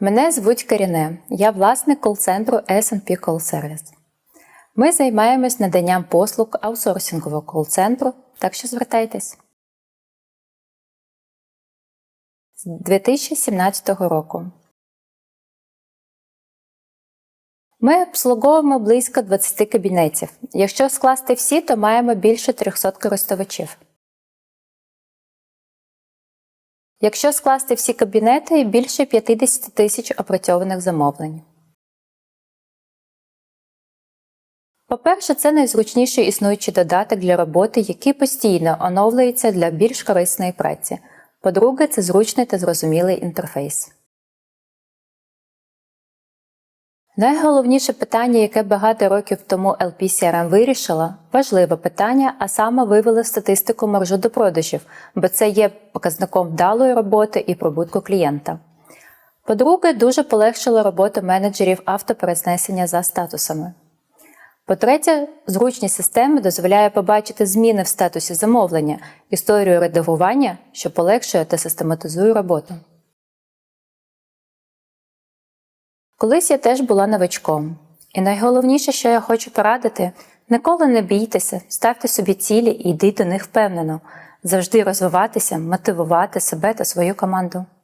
Мене звуть Каріне, я власник кол-центру S&P Call Service. Ми займаємось наданням послуг аутсорсингового кол-центру, так що звертайтесь. З 2017 року. Ми обслуговуємо близько 20 кабінетів. Якщо скласти всі, то маємо більше 300 користувачів. Якщо скласти всі кабінети, більше 50 тисяч опрацьованих замовлень. По-перше, це найзручніший існуючий додаток для роботи, який постійно оновлюється для більш корисної праці. По-друге, це зручний та зрозумілий інтерфейс. Найголовніше питання, яке багато років тому LPCRM вирішила, важливе питання, а саме вивели статистику маржу до продажів, бо це є показником вдалої роботи і прибутку клієнта. По-друге, дуже полегшило роботу менеджерів автоперезнесення за статусами. По-третє, зручність системи дозволяє побачити зміни в статусі замовлення, історію редагування, що полегшує та систематизує роботу. Колись я теж була новачком. І найголовніше, що я хочу порадити, ніколи не бійтеся, ставте собі цілі і йдіть до них впевнено, завжди розвиватися, мотивувати себе та свою команду.